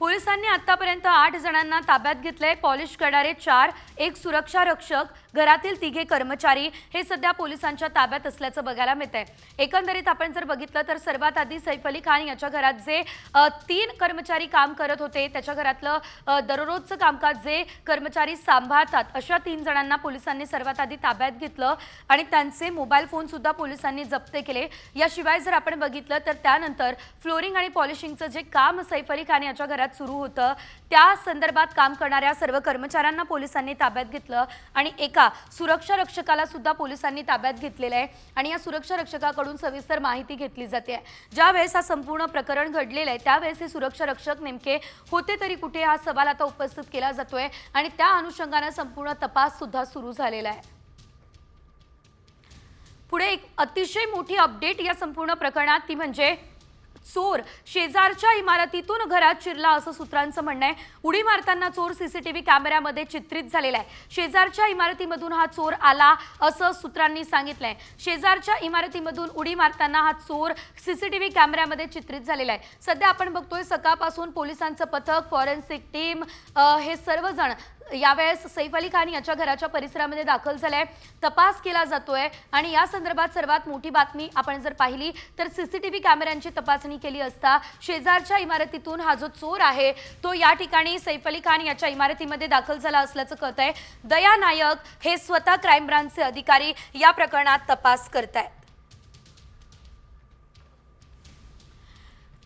पोलिसांनी आतापर्यंत आठ जणांना ताब्यात घेतलंय. पॉलिश करणारे चार एक सुरक्षा रक्षक घरातील तिघे कर्मचारी हे सध्या पोलिसांच्या ताब्यात असल्याचं बघायला मिळत आहे एकंदरीत आपण जर बघितलं तर सर्वात आधी सैफ अली खान याच्या घरात जे तीन कर्मचारी काम करत होते त्याच्या घरातलं दररोजचं कामकाज जे कर्मचारी सांभाळतात अशा तीन जणांना पोलिसांनी सर्वात आधी ताब्यात घेतलं आणि त्यांचे मोबाईल फोन सुद्धा पोलिसांनी जप्त केले. याशिवाय जर आपण बघितलं तर त्यानंतर फ्लोरिंग आणि पॉलिशिंगचं जे काम सैफ अली खान याच्या घरात सुरू होतं. त्या संदर्भात काम करणाऱ्या सर्व कर्मचाऱ्यांना पोलिसांनी ताब्यात घेतलं आणि एका सुरक्षा रक्षकाला सुद्धा पोलिसांनी ताब्यात घेतलेलं आहे आणि या सुरक्षा रक्षकाकडून सविस्तर माहिती घेतली जाते. ज्यावेळेस हा संपूर्ण प्रकरण घडलेलं आहे त्यावेळेस हे सुरक्षा रक्षक नेमके होते तरी कुठे हा सवाल आता उपस्थित केला जातोय आणि त्या अनुषंगानं संपूर्ण तपास सुद्धा सुरू झालेला आहे. पुढे एक अतिशय मोठी अपडेट या संपूर्ण प्रकरणात ती म्हणजे चोर शेजारच्या इमारतीतून घरात शिरला असं सूत्रांचं म्हणणं आहे. उडी मारताना चोर सीसीटीव्ही कॅमेऱ्यामध्ये चित्रित झालेला आहे. शेजारच्या इमारतीमधून हा चोर आला असं सूत्रांनी सांगितलंय. शेजारच्या इमारतीमधून उडी मारताना हा चोर सीसीटीव्ही कॅमेऱ्यामध्ये चित्रित झालेला आहे. सध्या आपण बघतोय सकाळपासून पोलिसांचं पथक फॉरेन्सिक टीम हे सर्वजण यावेळेस सैफ अली खान याच्या घराच्या परिसरामध्ये दाखल झालाय. तपास केला जातोय आणि या संदर्भात सर्वात मोठी बातमी आपण जर पाहिली तर सीसीटीव्ही कॅमेऱ्यांची तपासणी केली असता शेजारच्या इमारतीतून हा जो चोर आहे तो या ठिकाणी सैफ अली खान याच्या इमारतीमध्ये दाखल झाला असल्याचं कळत आहे दया नायक हे स्वतः क्राईम ब्रांचचे अधिकारी या प्रकरणात तपास करत आहेत